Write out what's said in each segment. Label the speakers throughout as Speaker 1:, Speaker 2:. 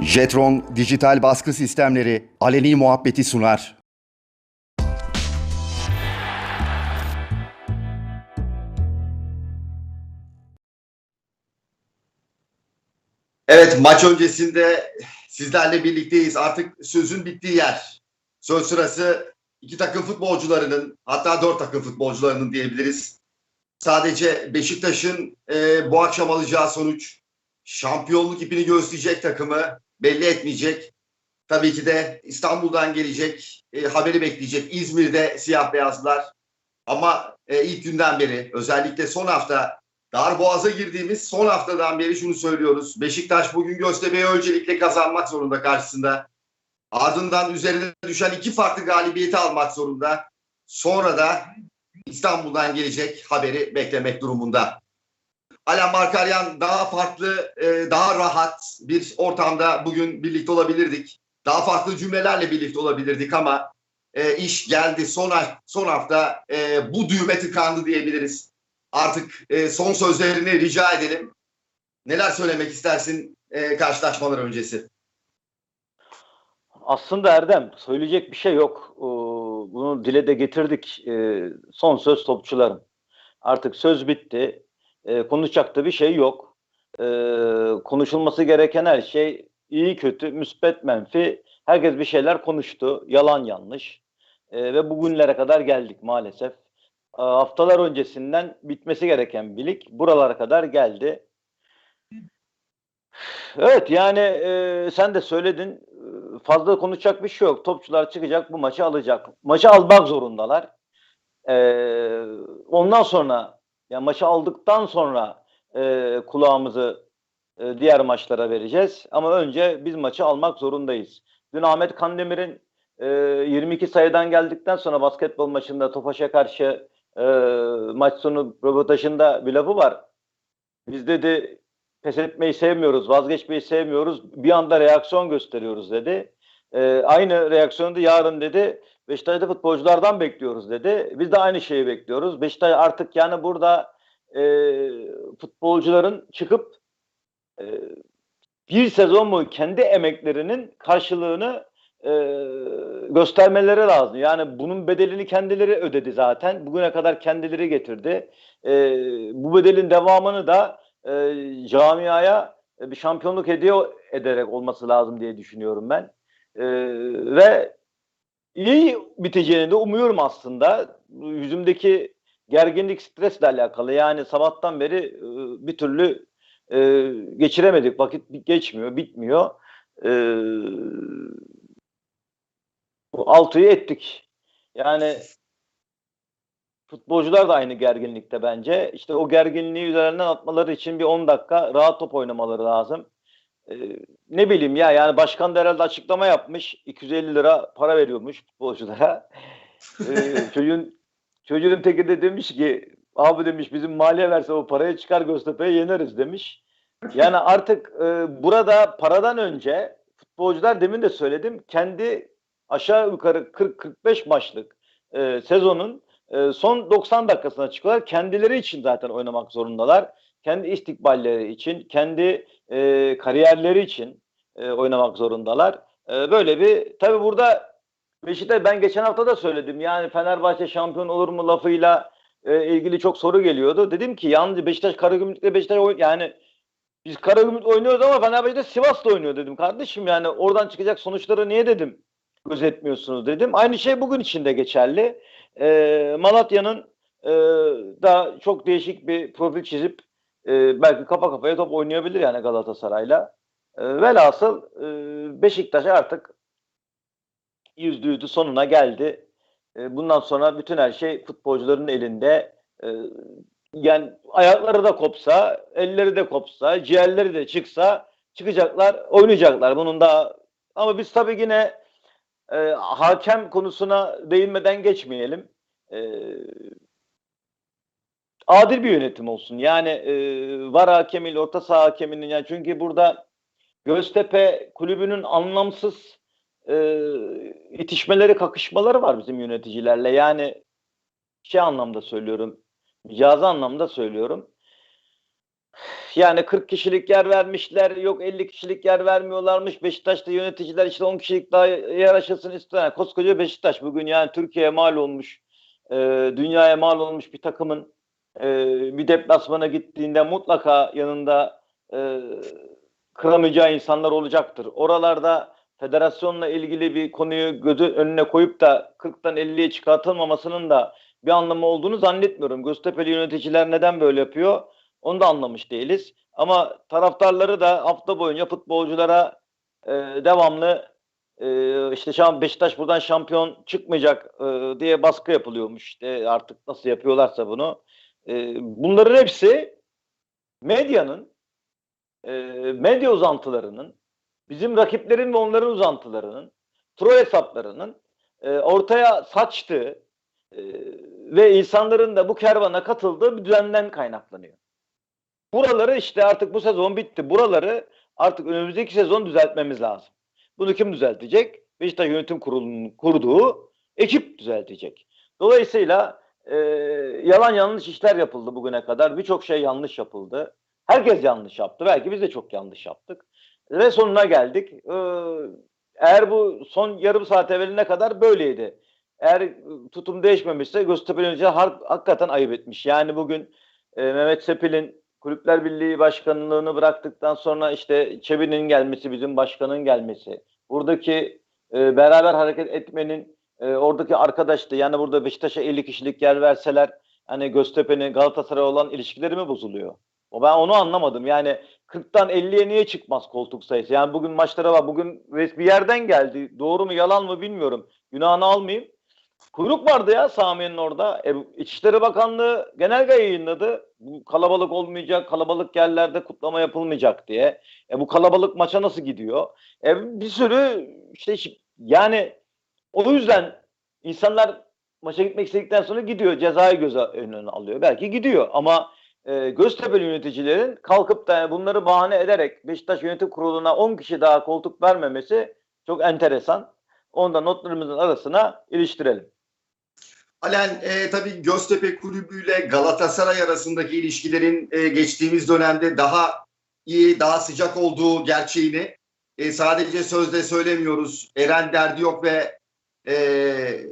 Speaker 1: Jetron dijital baskı sistemleri aleni muhabbeti sunar.
Speaker 2: Evet maç öncesinde sizlerle birlikteyiz. Artık sözün bittiği yer. Söz sırası iki takım futbolcularının hatta dört takım futbolcularının diyebiliriz. Sadece Beşiktaş'ın e, bu akşam alacağı sonuç şampiyonluk ipini gösterecek takımı belli etmeyecek. Tabii ki de İstanbul'dan gelecek e, haberi bekleyecek. İzmir'de siyah beyazlar. Ama e, ilk günden beri özellikle son hafta Darboğaz'a girdiğimiz son haftadan beri şunu söylüyoruz. Beşiktaş bugün Göztepe'yi öncelikle kazanmak zorunda karşısında. Ardından üzerine düşen iki farklı galibiyeti almak zorunda. Sonra da İstanbul'dan gelecek haberi beklemek durumunda. Alan Markaryan daha farklı, e, daha rahat bir ortamda bugün birlikte olabilirdik. Daha farklı cümlelerle birlikte olabilirdik ama e, iş geldi son, son hafta e, bu düğme tıkandı diyebiliriz artık e, son sözlerini rica edelim. Neler söylemek istersin e, karşılaşmalar öncesi?
Speaker 3: Aslında Erdem söyleyecek bir şey yok. Ee, Bunu dile de getirdik. Ee, Son söz topçuların. Artık söz bitti. Ee, Konuşacak da bir şey yok. Ee, Konuşulması gereken her şey iyi kötü, müspet menfi. Herkes bir şeyler konuştu. Yalan yanlış. Ee, Ve bugünlere kadar geldik maalesef. Ee, Haftalar öncesinden bitmesi gereken bir lig buralara kadar geldi. Evet yani e, sen de söyledin E, fazla konuşacak bir şey yok. Topçular çıkacak bu maçı alacak. Maçı almak zorundalar. E, ondan sonra yani maçı aldıktan sonra e, kulağımızı e, diğer maçlara vereceğiz. Ama önce biz maçı almak zorundayız. Dün Ahmet Kandemir'in e, 22 sayıdan geldikten sonra basketbol maçında Tofaş'a karşı e, maç sonu röportajında bir lafı var. Biz dedi pes etmeyi sevmiyoruz, vazgeçmeyi sevmiyoruz. Bir anda reaksiyon gösteriyoruz dedi. Ee, aynı reaksiyonu da yarın dedi. Beşiktaş'ta futbolculardan bekliyoruz dedi. Biz de aynı şeyi bekliyoruz. Beşiktaş artık yani burada e, futbolcuların çıkıp e, bir sezon boyu kendi emeklerinin karşılığını e, göstermeleri lazım. Yani bunun bedelini kendileri ödedi zaten. Bugüne kadar kendileri getirdi. E, bu bedelin devamını da e, camiaya e, bir şampiyonluk hediye ederek olması lazım diye düşünüyorum ben. E, ve iyi biteceğini de umuyorum aslında. Yüzümdeki gerginlik stresle alakalı. Yani sabahtan beri e, bir türlü e, geçiremedik. Vakit geçmiyor, bitmiyor. E, altıyı ettik. Yani Futbolcular da aynı gerginlikte bence. İşte o gerginliği üzerinden atmaları için bir 10 dakika rahat top oynamaları lazım. Ee, ne bileyim ya yani başkan da herhalde açıklama yapmış. 250 lira para veriyormuş futbolculara. Ee, çocuğun çocuğun teki de demiş ki abi demiş bizim maliye verse o parayı çıkar Göztepe'ye yeneriz demiş. Yani artık e, burada paradan önce futbolcular demin de söyledim kendi aşağı yukarı 40-45 maçlık e, sezonun e, son 90 dakikasına çıkıyorlar. Kendileri için zaten oynamak zorundalar. Kendi istikballeri için, kendi e, kariyerleri için e, oynamak zorundalar. E, böyle bir tabi burada Beşiktaş ben geçen hafta da söyledim. Yani Fenerbahçe şampiyon olur mu lafıyla e, ilgili çok soru geliyordu. Dedim ki yalnız Beşiktaş Karagümrük'te Beşiktaş yani biz Karagümrük oynuyoruz ama Fenerbahçe de Sivas'ta oynuyor dedim kardeşim. Yani oradan çıkacak sonuçları niye dedim gözetmiyorsunuz dedim. Aynı şey bugün için de geçerli. E, Malatya'nın e, da çok değişik bir profil çizip e, belki kafa kafaya top oynayabilir yani Galatasaray'la. E, velhasıl e, Beşiktaş artık yüzde yüzü sonuna geldi. E, bundan sonra bütün her şey futbolcuların elinde. E, yani ayakları da kopsa, elleri de kopsa, ciğerleri de çıksa çıkacaklar, oynayacaklar. Bunun da ama biz tabii yine e, hakem konusuna değinmeden geçmeyelim. E, adil bir yönetim olsun. Yani e, var hakemiyle orta saha hakeminin yani çünkü burada Göztepe kulübünün anlamsız e, itişmeleri, kakışmaları var bizim yöneticilerle. Yani şey anlamda söylüyorum, cazı anlamda söylüyorum. yani 40 kişilik yer vermişler, yok 50 kişilik yer vermiyorlarmış. Beşiktaş'ta yöneticiler işte 10 kişilik daha yer açılsın istiyor. Yani koskoca Beşiktaş bugün yani Türkiye'ye mal olmuş, e, dünyaya mal olmuş bir takımın e, bir deplasmana gittiğinde mutlaka yanında e, kıramayacağı insanlar olacaktır. Oralarda federasyonla ilgili bir konuyu gözü önüne koyup da 40'tan 50'ye çıkartılmamasının da bir anlamı olduğunu zannetmiyorum. Göztepe'li yöneticiler neden böyle yapıyor? Onu da anlamış değiliz. Ama taraftarları da hafta boyunca futbolculara e, devamlı e, işte şam, Beşiktaş buradan şampiyon çıkmayacak e, diye baskı yapılıyormuş. İşte artık nasıl yapıyorlarsa bunu. E, bunların hepsi medyanın, e, medya uzantılarının, bizim rakiplerin ve onların uzantılarının, troll hesaplarının e, ortaya saçtığı e, ve insanların da bu kervana katıldığı bir düzenden kaynaklanıyor. Buraları işte artık bu sezon bitti. Buraları artık önümüzdeki sezon düzeltmemiz lazım. Bunu kim düzeltecek? Beşiktaş Yönetim Kurulu'nun kurduğu ekip düzeltecek. Dolayısıyla e, yalan yanlış işler yapıldı bugüne kadar. Birçok şey yanlış yapıldı. Herkes yanlış yaptı. Belki biz de çok yanlış yaptık. Ve sonuna geldik. Ee, eğer bu son yarım saat evveline kadar böyleydi. Eğer e, tutum değişmemişse Göztepe yöneticiler har- hakikaten ayıp etmiş. Yani bugün e, Mehmet Sepil'in Kulüpler Birliği başkanlığını bıraktıktan sonra işte Çebi'nin gelmesi, bizim başkanın gelmesi, buradaki e, beraber hareket etmenin e, oradaki arkadaştı. Yani burada Beşiktaş'a 50 kişilik yer verseler hani Göztepe'nin Galatasaray olan ilişkileri mi bozuluyor? O ben onu anlamadım. Yani 40'tan 50'ye niye çıkmaz koltuk sayısı? Yani bugün maçlara var. Bugün bir yerden geldi. Doğru mu yalan mı bilmiyorum. Günahını almayayım. Kuyruk vardı ya Sami'nin orada. E, İçişleri Bakanlığı genelge yayınladı. Bu kalabalık olmayacak, kalabalık yerlerde kutlama yapılmayacak diye. E, bu kalabalık maça nasıl gidiyor? E, bir sürü işte şi- yani o yüzden insanlar maça gitmek istedikten sonra gidiyor. Cezayı göze önüne alıyor. Belki gidiyor ama e, Göztepe'li yöneticilerin kalkıp da bunları bahane ederek Beşiktaş Yönetim Kurulu'na 10 kişi daha koltuk vermemesi çok enteresan. Onu da notlarımızın arasına iliştirelim.
Speaker 2: Alen e, tabii Göztepe Kulübü ile Galatasaray arasındaki ilişkilerin e, geçtiğimiz dönemde daha iyi, daha sıcak olduğu gerçeğini e, sadece sözde söylemiyoruz. Eren derdi yok ve e,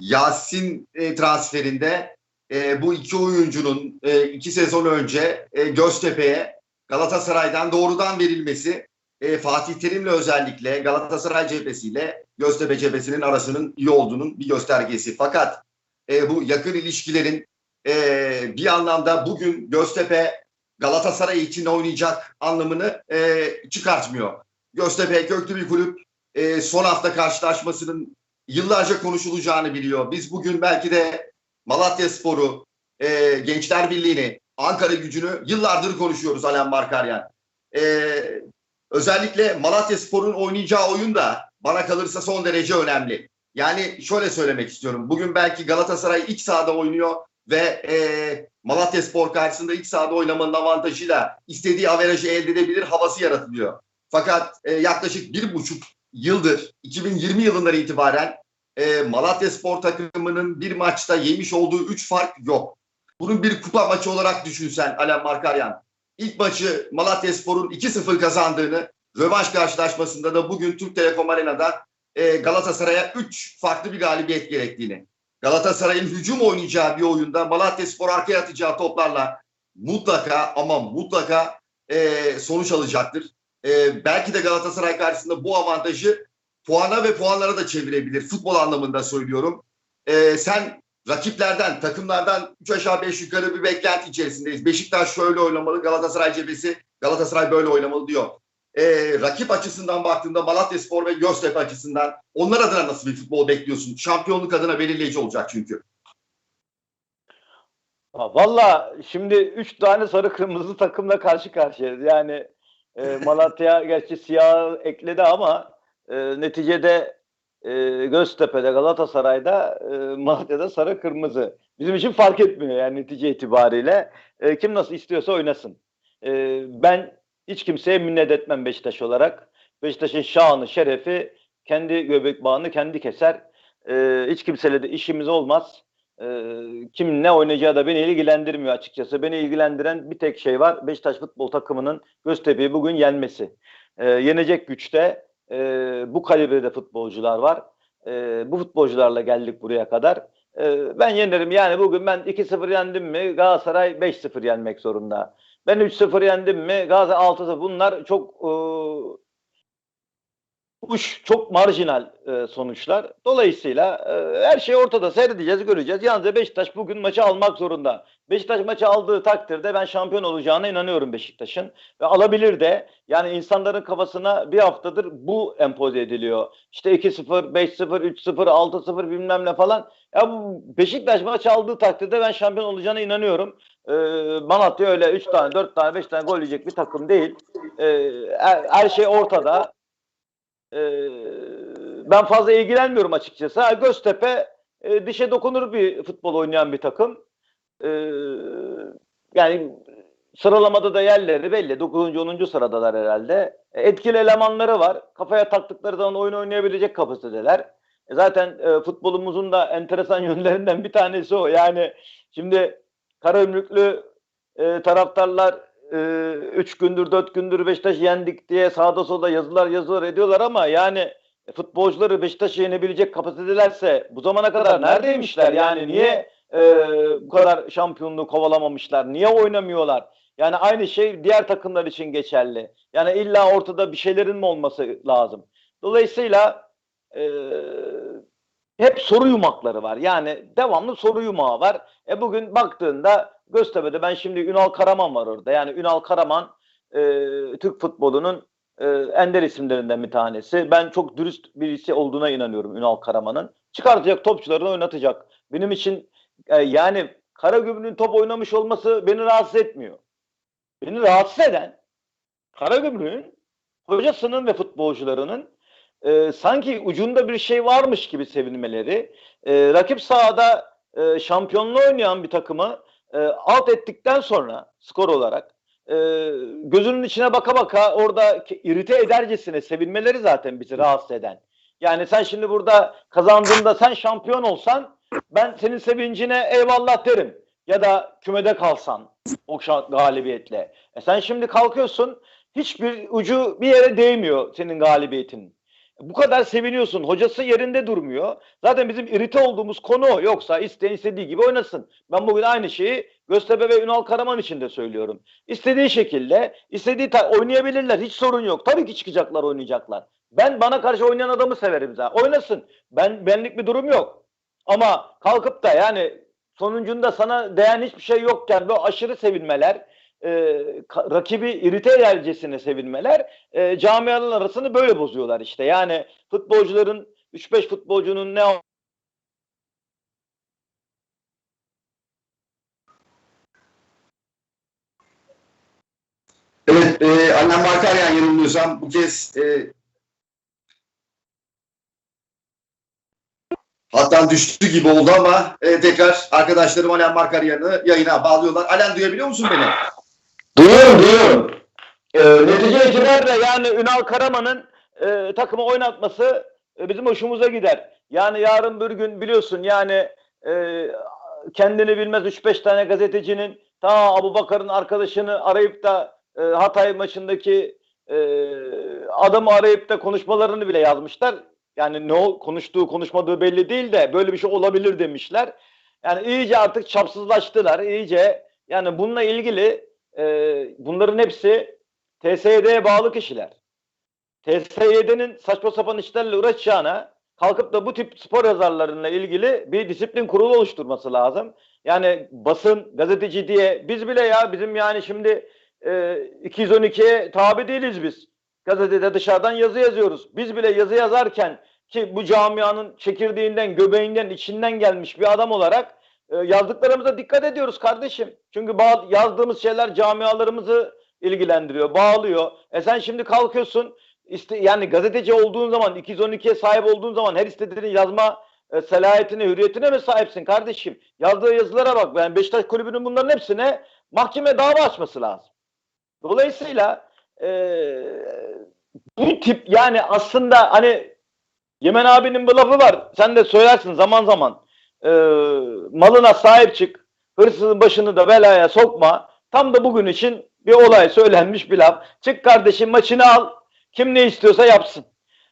Speaker 2: Yasin e, transferinde e, bu iki oyuncunun e, iki sezon önce e, Göztepe'ye Galatasaray'dan doğrudan verilmesi e, Fatih Terim'le özellikle Galatasaray cephesiyle Göztepe cephesinin arasının iyi olduğunun bir göstergesi. Fakat e, bu yakın ilişkilerin e, bir anlamda bugün Göztepe Galatasaray için oynayacak anlamını e, çıkartmıyor. Göztepe köklü bir kulüp e, son hafta karşılaşmasının yıllarca konuşulacağını biliyor. Biz bugün belki de Malatya Sporu, e, Gençler Birliği'ni, Ankara gücünü yıllardır konuşuyoruz Alen Markaryan. E, özellikle Malatya Spor'un oynayacağı oyun da bana kalırsa son derece önemli. Yani şöyle söylemek istiyorum. Bugün belki Galatasaray iç sahada oynuyor ve e, Malatya Spor karşısında iç sahada oynamanın avantajıyla istediği averajı elde edebilir havası yaratılıyor. Fakat e, yaklaşık bir buçuk yıldır 2020 yılından itibaren e, Malatya Spor takımının bir maçta yemiş olduğu üç fark yok. Bunun bir kupa maçı olarak düşünsen Alen Markaryan. İlk maçı Malatya Spor'un 2-0 kazandığını, rövanş karşılaşmasında da bugün Türk Telekom Arena'da e, Galatasaray'a 3 farklı bir galibiyet gerektiğini. Galatasaray'ın hücum oynayacağı bir oyunda Malatya Spor arkaya atacağı toplarla mutlaka ama mutlaka e, sonuç alacaktır. E, belki de Galatasaray karşısında bu avantajı puana ve puanlara da çevirebilir. Futbol anlamında söylüyorum. E, sen rakiplerden, takımlardan 3 aşağı 5 yukarı bir beklenti içerisindeyiz. Beşiktaş şöyle oynamalı, Galatasaray cephesi Galatasaray böyle oynamalı diyor. E, rakip açısından baktığında Malatya Spor ve Göztepe açısından onlar adına nasıl bir futbol bekliyorsun? Şampiyonluk adına belirleyici olacak çünkü.
Speaker 3: Valla şimdi üç tane sarı kırmızı takımla karşı karşıyayız. Yani e, Malatya gerçi siyah ekledi ama e, neticede e, Göztepe'de Galatasaray'da e, Malatya'da sarı kırmızı. Bizim için fark etmiyor yani netice itibariyle. E, kim nasıl istiyorsa oynasın. E, ben hiç kimseye minnet etmem Beşiktaş olarak. Beşiktaş'ın şanı, şerefi kendi göbek bağını kendi keser. E, hiç kimseyle de işimiz olmaz. Ee, kim ne oynayacağı da beni ilgilendirmiyor açıkçası. Beni ilgilendiren bir tek şey var. Beşiktaş futbol takımının Göztepe'yi bugün yenmesi. Ee, yenecek güçte e, bu kalibrede futbolcular var. E, bu futbolcularla geldik buraya kadar. E, ben yenerim. Yani bugün ben 2-0 yendim mi Galatasaray 5-0 yenmek zorunda. Ben 3-0 yendim mi Galatasaray 6-0. Bunlar çok e, uç, çok marjinal e, sonuçlar. Dolayısıyla e, her şey ortada. Seyredeceğiz, göreceğiz. Yalnız Beşiktaş bugün maçı almak zorunda. Beşiktaş maçı aldığı takdirde ben şampiyon olacağına inanıyorum Beşiktaş'ın. Ve alabilir de. Yani insanların kafasına bir haftadır bu empoze ediliyor. İşte 2-0, 5-0, 3-0, 6-0 bilmem ne falan. Ya bu Beşiktaş maçı aldığı takdirde ben şampiyon olacağına inanıyorum. Ee, Malatya öyle 3 tane, 4 tane, 5 tane gol yiyecek bir takım değil. Ee, her, her şey ortada. Ee, ben fazla ilgilenmiyorum açıkçası. Ha, Göztepe e, dişe dokunur bir futbol oynayan bir takım. Ee, yani sıralamada da yerleri belli. 9. 10. sıradalar herhalde. E, Etkili elemanları var. Kafaya taktıkları zaman oyun oynayabilecek kapasitedeler. E, zaten e, futbolumuzun da enteresan yönlerinden bir tanesi o. Yani şimdi Karagümrüklü e, taraftarlar 3 gündür 4 gündür Beşiktaş yendik diye sağda solda yazılar yazılar ediyorlar ama yani futbolcuları Beşiktaş'ı yenebilecek kapasitedelerse bu zamana kadar neredeymişler? Yani niye e, bu kadar şampiyonluğu kovalamamışlar? Niye oynamıyorlar? Yani aynı şey diğer takımlar için geçerli. Yani illa ortada bir şeylerin mi olması lazım? Dolayısıyla e, hep soru yumakları var. Yani devamlı soru yumağı var. E bugün baktığında Göztepe'de ben şimdi Ünal Karaman var orada. Yani Ünal Karaman e, Türk futbolunun e, ender isimlerinden bir tanesi. Ben çok dürüst birisi olduğuna inanıyorum Ünal Karaman'ın. Çıkartacak topçularını oynatacak. Benim için e, yani Karagümrük'ün top oynamış olması beni rahatsız etmiyor. Beni rahatsız eden Karagümrük'ün hocasının ve futbolcularının e, sanki ucunda bir şey varmış gibi sevinmeleri, e, rakip sahada e, şampiyonluğu oynayan bir takımı e, alt ettikten sonra skor olarak e, gözünün içine baka baka orada irite edercesine sevinmeleri zaten bizi rahatsız eden. Yani sen şimdi burada kazandığında sen şampiyon olsan ben senin sevincine eyvallah derim. Ya da kümede kalsan o galibiyetle. E sen şimdi kalkıyorsun hiçbir ucu bir yere değmiyor senin galibiyetin. Bu kadar seviniyorsun. Hocası yerinde durmuyor. Zaten bizim irite olduğumuz konu o. Yoksa isteyen istediği gibi oynasın. Ben bugün aynı şeyi Göztepe ve Ünal Karaman için de söylüyorum. İstediği şekilde, istediği oynayabilirler. Hiç sorun yok. Tabii ki çıkacaklar, oynayacaklar. Ben bana karşı oynayan adamı severim zaten. Oynasın. Ben benlik bir durum yok. Ama kalkıp da yani sonucunda sana değen hiçbir şey yokken böyle aşırı sevinmeler, e, rakibi irite edercesine sevinmeler e, camiaların arasını böyle bozuyorlar işte. Yani futbolcuların 3-5 futbolcunun ne
Speaker 2: Evet, e, Alem Markaryan yanılmıyorsam bu kez e, hattan düştü gibi oldu ama e, tekrar arkadaşlarım Alem Markaryan'ı yayına bağlıyorlar. Alem duyabiliyor musun beni?
Speaker 3: Duyuyorum, duyuyorum. Ee, netice itibariyle yani Ünal Karaman'ın e, takımı oynatması e, bizim hoşumuza gider. Yani yarın bir gün biliyorsun yani e, kendini bilmez 3-5 tane gazetecinin ta Abu Bakar'ın arkadaşını arayıp da e, Hatay maçındaki e, adamı arayıp da konuşmalarını bile yazmışlar. Yani ne konuştuğu konuşmadığı belli değil de böyle bir şey olabilir demişler. Yani iyice artık çapsızlaştılar. iyice yani bununla ilgili e, bunların hepsi TSYD'ye bağlı kişiler. TSYD'nin saçma sapan işlerle uğraşacağına kalkıp da bu tip spor yazarlarıyla ilgili bir disiplin kurulu oluşturması lazım. Yani basın, gazeteci diye biz bile ya bizim yani şimdi e, 212'ye tabi değiliz biz. Gazetede dışarıdan yazı yazıyoruz. Biz bile yazı yazarken ki bu camianın çekirdeğinden, göbeğinden, içinden gelmiş bir adam olarak e, yazdıklarımıza dikkat ediyoruz kardeşim. Çünkü yazdığımız şeyler camialarımızı ilgilendiriyor, bağlıyor. E sen şimdi kalkıyorsun işte yani gazeteci olduğun zaman 212'ye sahip olduğun zaman her istediğini yazma e, selahiyetine, hürriyetine mi sahipsin kardeşim? Yazdığı yazılara bak. Yani Beşiktaş kulübünün bunların hepsine mahkeme dava açması lazım. Dolayısıyla e, bu tip yani aslında hani Yemen abinin bir lafı var. Sen de söylersin zaman zaman. E, malına sahip çık. Hırsızın başını da belaya sokma. Tam da bugün için bir olay söylenmiş bir laf. Çık kardeşim maçını al. Kim ne istiyorsa yapsın.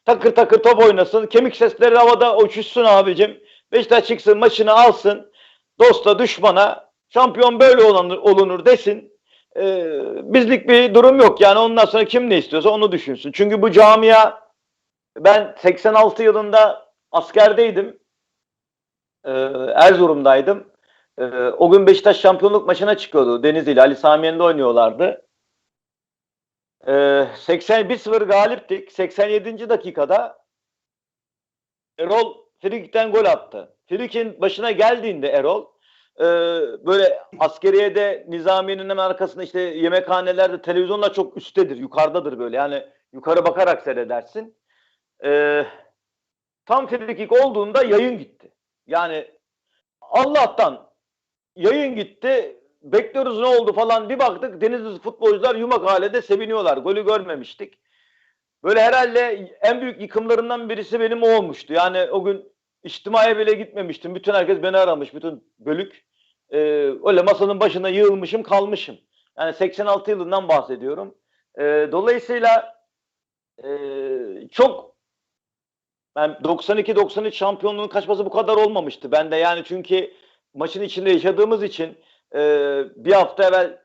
Speaker 3: Takır takır top oynasın. Kemik sesleri havada uçuşsun abicim. Beşiktaş çıksın maçını alsın. Dosta düşmana şampiyon böyle olunur, olunur desin. Ee, bizlik bir durum yok. Yani ondan sonra kim ne istiyorsa onu düşünsün. Çünkü bu camia ben 86 yılında askerdeydim. Ee, Erzurum'daydım. Ee, o gün Beşiktaş şampiyonluk maçına çıkıyordu. Denizli ile Ali Sami Yen'de oynuyorlardı. Ee, 81-0 galiptik. 87. dakikada Erol Frikik'ten gol attı. Frikik'in başına geldiğinde Erol e, böyle askeriyede Nizamiye'nin hemen arkasında işte yemekhanelerde televizyonlar çok üsttedir. Yukarıdadır böyle. Yani yukarı bakarak seyredersin. E, tam frikik olduğunda yayın gitti. Yani Allah'tan yayın gitti. Bekliyoruz ne oldu falan bir baktık Denizli futbolcular yumak halede seviniyorlar. Golü görmemiştik. Böyle herhalde en büyük yıkımlarından birisi benim o olmuştu. Yani o gün içtimaya bile gitmemiştim. Bütün herkes beni aramış. Bütün bölük. Ee, öyle masanın başına yığılmışım kalmışım. Yani 86 yılından bahsediyorum. Ee, dolayısıyla e, çok yani 92-93 şampiyonluğun kaçması bu kadar olmamıştı. Ben de yani çünkü maçın içinde yaşadığımız için e, bir hafta evvel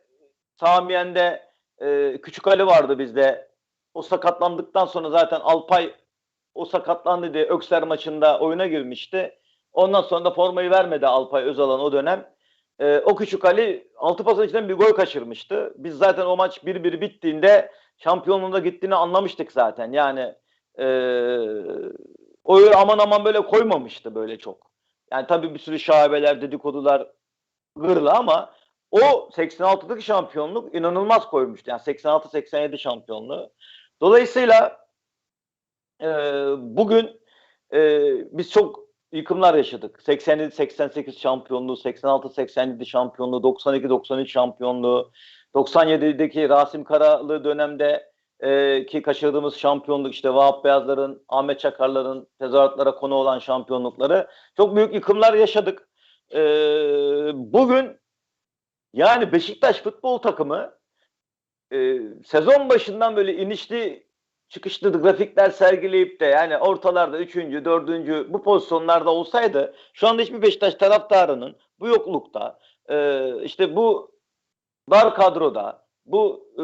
Speaker 3: Samiyen'de e, Küçük Ali vardı bizde. O sakatlandıktan sonra zaten Alpay o sakatlandı diye Ökser maçında oyuna girmişti. Ondan sonra da formayı vermedi Alpay Özalan o dönem. E, o Küçük Ali altı pasın içinden bir gol kaçırmıştı. Biz zaten o maç 1-1 bittiğinde şampiyonluğunda gittiğini anlamıştık zaten. Yani e, o aman aman böyle koymamıştı böyle çok. Yani tabii bir sürü şaibeler, dedikodular gırla ama o 86'daki şampiyonluk inanılmaz koymuştu. Yani 86-87 şampiyonluğu. Dolayısıyla e, bugün e, biz çok yıkımlar yaşadık. 87-88 şampiyonluğu, 86-87 şampiyonluğu, 92-93 şampiyonluğu, 97'deki Rasim Karalı dönemde e, ki kaçırdığımız şampiyonluk işte Vahap Beyazlar'ın, Ahmet Çakarlar'ın tezahüratlara konu olan şampiyonlukları çok büyük yıkımlar yaşadık. E, bugün yani Beşiktaş futbol takımı e, sezon başından böyle inişli çıkışlı grafikler sergileyip de yani ortalarda üçüncü, dördüncü bu pozisyonlarda olsaydı şu anda hiçbir Beşiktaş taraftarının bu yoklukta e, işte bu dar kadroda bu e,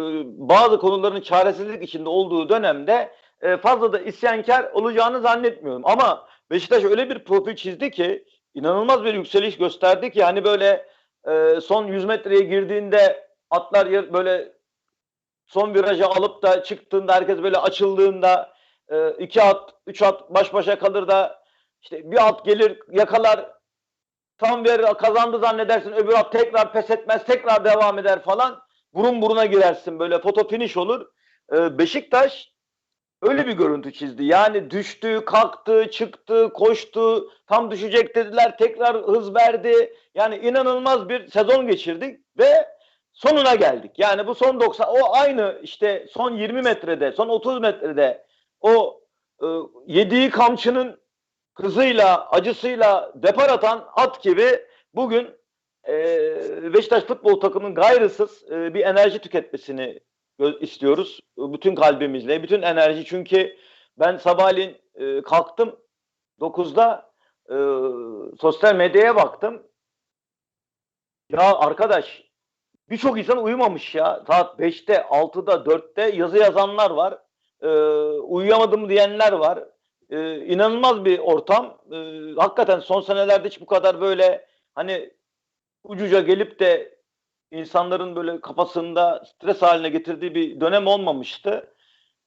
Speaker 3: bazı konuların çaresizlik içinde olduğu dönemde e, fazla da isyankar olacağını zannetmiyorum. Ama Beşiktaş öyle bir profil çizdi ki inanılmaz bir yükseliş gösterdi ki hani böyle e, son 100 metreye girdiğinde atlar böyle son virajı alıp da çıktığında herkes böyle açıldığında e, iki at, üç at baş başa kalır da işte bir at gelir yakalar tam bir kazandı zannedersin öbür at tekrar pes etmez tekrar devam eder falan burun buruna girersin böyle foto finish olur. E, Beşiktaş öyle bir görüntü çizdi. Yani düştü, kalktı, çıktı, koştu. Tam düşecek dediler. Tekrar hız verdi. Yani inanılmaz bir sezon geçirdik ve sonuna geldik. Yani bu son 90 o aynı işte son 20 metrede, son 30 metrede o e, yediği kamçının hızıyla, acısıyla depar atan at gibi bugün Beşiktaş futbol takımının gayrısız e, bir enerji tüketmesini istiyoruz. Bütün kalbimizle, bütün enerji. Çünkü ben sabahleyin e, kalktım 9'da e, sosyal medyaya baktım. Ya arkadaş birçok insan uyumamış ya. Saat 5'te, 6'da, 4'te yazı yazanlar var. E, uyuyamadım diyenler var. E, inanılmaz bir ortam. E, hakikaten son senelerde hiç bu kadar böyle hani ucuca gelip de insanların böyle kafasında stres haline getirdiği bir dönem olmamıştı.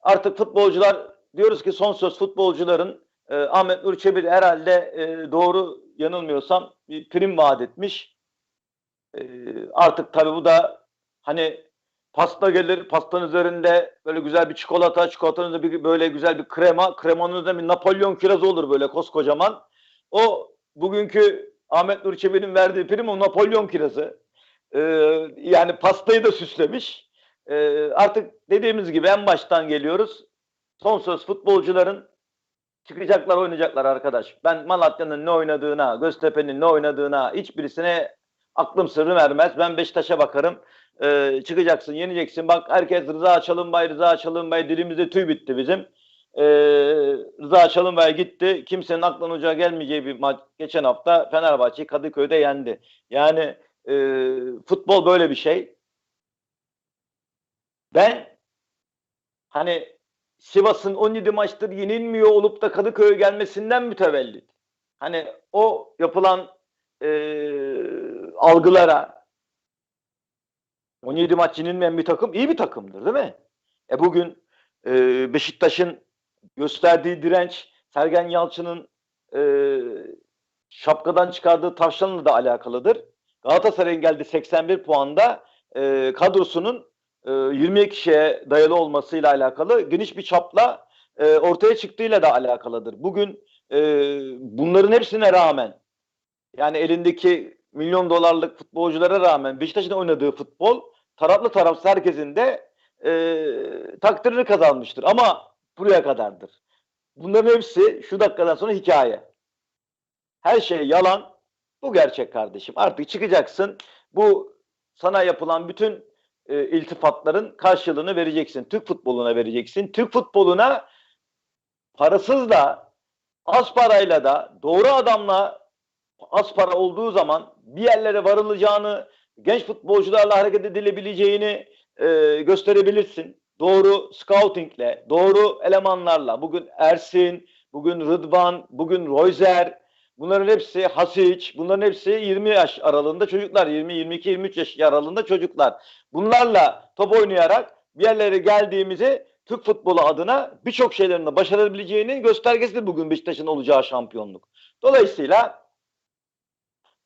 Speaker 3: Artık futbolcular diyoruz ki son söz futbolcuların e, Ahmet Nur Çebi de herhalde e, doğru yanılmıyorsam bir prim vaat etmiş. E, artık tabii bu da hani pasta gelir pastanın üzerinde böyle güzel bir çikolata çikolatanın üzerinde bir, böyle güzel bir krema kremanın üzerinde bir Napolyon kirazı olur böyle koskocaman. O bugünkü Ahmet Nur Çebi'nin verdiği prim o Napolyon kirazı. Ee, yani pastayı da süslemiş. Ee, artık dediğimiz gibi en baştan geliyoruz. Son söz futbolcuların çıkacaklar oynayacaklar arkadaş. Ben Malatya'nın ne oynadığına, Göztepe'nin ne oynadığına hiçbirisine aklım sırrım ermez. Ben Beşiktaş'a bakarım. Ee, çıkacaksın, yeneceksin. Bak herkes Rıza Çalınbay, Rıza Çalınbay dilimizde tüy bitti bizim. Ee, Rıza Çalınbay gitti. Kimsenin aklına ucağa gelmeyeceği bir maç geçen hafta Fenerbahçe Kadıköy'de yendi. Yani e, futbol böyle bir şey. Ben hani Sivas'ın 17 maçtır yenilmiyor olup da Kadıköy'e gelmesinden mütevellit. Hani o yapılan e, algılara 17 maç yenilmeyen bir takım iyi bir takımdır değil mi? E bugün e, Beşiktaş'ın gösterdiği direnç Sergen Yalçın'ın e, şapkadan çıkardığı tavşanla da alakalıdır. Galatasaray'ın geldi 81 puanda e, kadrosunun e, 22 kişiye dayalı olmasıyla alakalı geniş bir çapla e, ortaya çıktığıyla da alakalıdır. Bugün e, bunların hepsine rağmen yani elindeki milyon dolarlık futbolculara rağmen Beşiktaş'ın oynadığı futbol taraflı tarafsız herkesin de e, takdirini kazanmıştır. Ama buraya kadardır. Bunların hepsi şu dakikadan sonra hikaye. Her şey yalan. Bu gerçek kardeşim. Artık çıkacaksın. Bu sana yapılan bütün e, iltifatların karşılığını vereceksin. Türk futboluna vereceksin. Türk futboluna parasız da az parayla da doğru adamla az para olduğu zaman bir yerlere varılacağını, genç futbolcularla hareket edilebileceğini e, gösterebilirsin. Doğru scoutingle, doğru elemanlarla. Bugün Ersin, bugün Rıdvan, bugün Royzer, bunların hepsi Hasic, bunların hepsi 20 yaş aralığında çocuklar. 20, 22, 23 yaş aralığında çocuklar. Bunlarla top oynayarak bir yerlere geldiğimizi Türk futbolu adına birçok şeylerin de başarabileceğinin göstergesidir bugün Beşiktaş'ın olacağı şampiyonluk. Dolayısıyla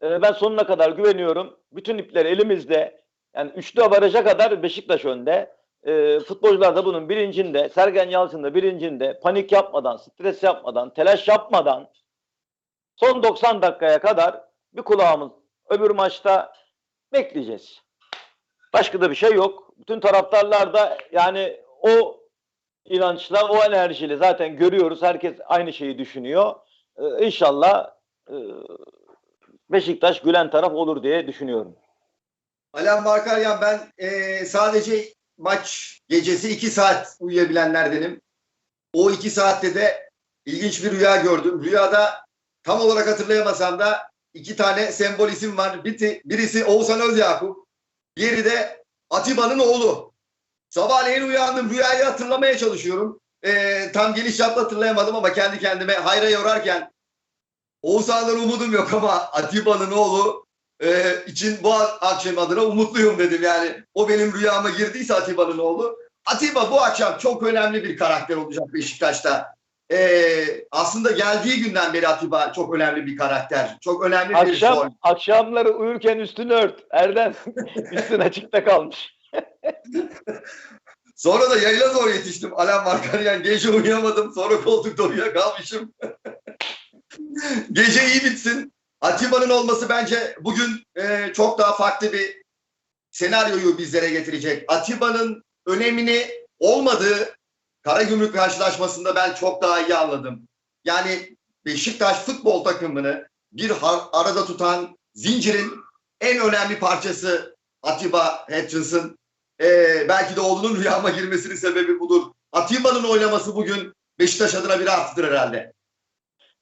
Speaker 3: e, ben sonuna kadar güveniyorum. Bütün ipler elimizde. Yani üçlü avaraja kadar Beşiktaş önde. E, futbolcular da bunun bilincinde. Sergen Yalçın da bilincinde. Panik yapmadan, stres yapmadan, telaş yapmadan son 90 dakikaya kadar bir kulağımız öbür maçta bekleyeceğiz. Başka da bir şey yok. Bütün taraftarlar da yani o inançla, o enerjiyle zaten görüyoruz. Herkes aynı şeyi düşünüyor. Ee, inşallah e, Beşiktaş gülen taraf olur diye düşünüyorum.
Speaker 2: Alan Markaryan ben e, sadece maç gecesi 2 saat uyuyabilenlerdenim. O 2 saatte de ilginç bir rüya gördüm. Rüyada tam olarak hatırlayamasam da iki tane sembol isim var. Bir, birisi Oğuzhan Özyakup, diğeri de Atiba'nın oğlu. Sabahleyin uyandım. Rüyayı hatırlamaya çalışıyorum. E, tam geniş çaplı hatırlayamadım ama kendi kendime hayra yorarken Oğuzhan'dan umudum yok ama Atiba'nın oğlu e, için bu akşam adına umutluyum dedim yani. O benim rüyama girdiyse Atiba'nın oğlu. Atiba bu akşam çok önemli bir karakter olacak Beşiktaş'ta. E, aslında geldiği günden beri Atiba çok önemli bir karakter. Çok önemli bir rol.
Speaker 3: Akşam, akşamları uyurken üstünü ört. Erdem üstün açıkta kalmış.
Speaker 2: Sonra da yayına doğru yetiştim. Alan Markaryan gece uyuyamadım. Sonra koltukta uyuyakalmışım. gece iyi bitsin. Atiba'nın olması bence bugün e, çok daha farklı bir senaryoyu bizlere getirecek. Atiba'nın önemini olmadığı Karagümrük karşılaşmasında ben çok daha iyi anladım. Yani Beşiktaş futbol takımını bir arada tutan zincirin en önemli parçası Atiba Hutchinson. Ee, belki de oğlunun rüyama girmesinin sebebi budur. Atiba'nın oynaması bugün Beşiktaş adına bir artıdır herhalde.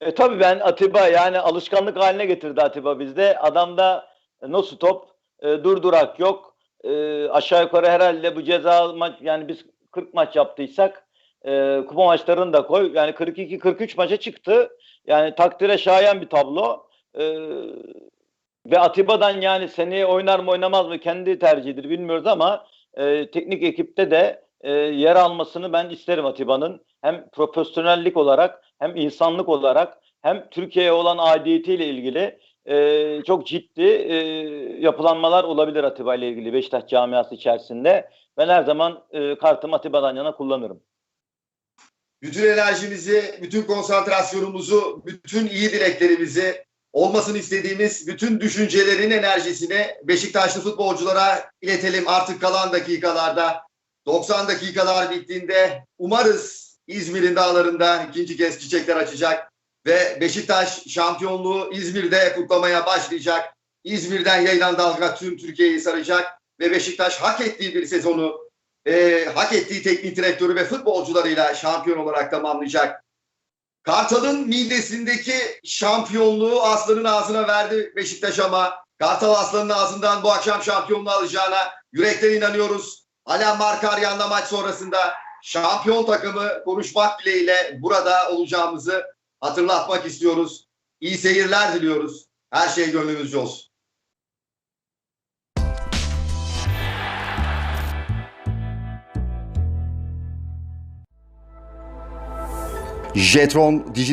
Speaker 3: E, tabii ben Atiba yani alışkanlık haline getirdi Atiba bizde. Adamda no stop, e, durdurak yok. E, aşağı yukarı herhalde bu ceza maç yani biz 40 maç yaptıysak e, kupa maçlarını da koy. Yani 42-43 maça çıktı. Yani takdire şayan bir tablo. E, ve Atiba'dan yani seneye oynar mı oynamaz mı kendi tercihidir bilmiyoruz ama e, teknik ekipte de e, yer almasını ben isterim Atiba'nın. Hem profesyonellik olarak hem insanlık olarak hem Türkiye'ye olan aidiyetiyle ilgili e, çok ciddi e, yapılanmalar olabilir Atiba ile ilgili Beşiktaş camiası içerisinde. Ben her zaman e, kartımı Atiba'dan yana kullanırım.
Speaker 2: Bütün enerjimizi, bütün konsantrasyonumuzu, bütün iyi dileklerimizi, olmasını istediğimiz bütün düşüncelerin enerjisini Beşiktaşlı futbolculara iletelim artık kalan dakikalarda. 90 dakikalar bittiğinde umarız İzmir'in dağlarında ikinci kez çiçekler açacak ve Beşiktaş şampiyonluğu İzmir'de kutlamaya başlayacak. İzmir'den yayılan dalga tüm Türkiye'yi saracak ve Beşiktaş hak ettiği bir sezonu e, hak ettiği teknik direktörü ve futbolcularıyla şampiyon olarak tamamlayacak. Kartal'ın midesindeki şampiyonluğu Aslan'ın ağzına verdi Beşiktaş ama Kartal Aslan'ın ağzından bu akşam şampiyonluğu alacağına yürekten inanıyoruz. Alain Markaryan'la maç sonrasında şampiyon takımı konuşmak dileğiyle burada olacağımızı hatırlatmak istiyoruz. İyi seyirler diliyoruz. Her şey gönlünüzce olsun.
Speaker 1: Jetron Dijital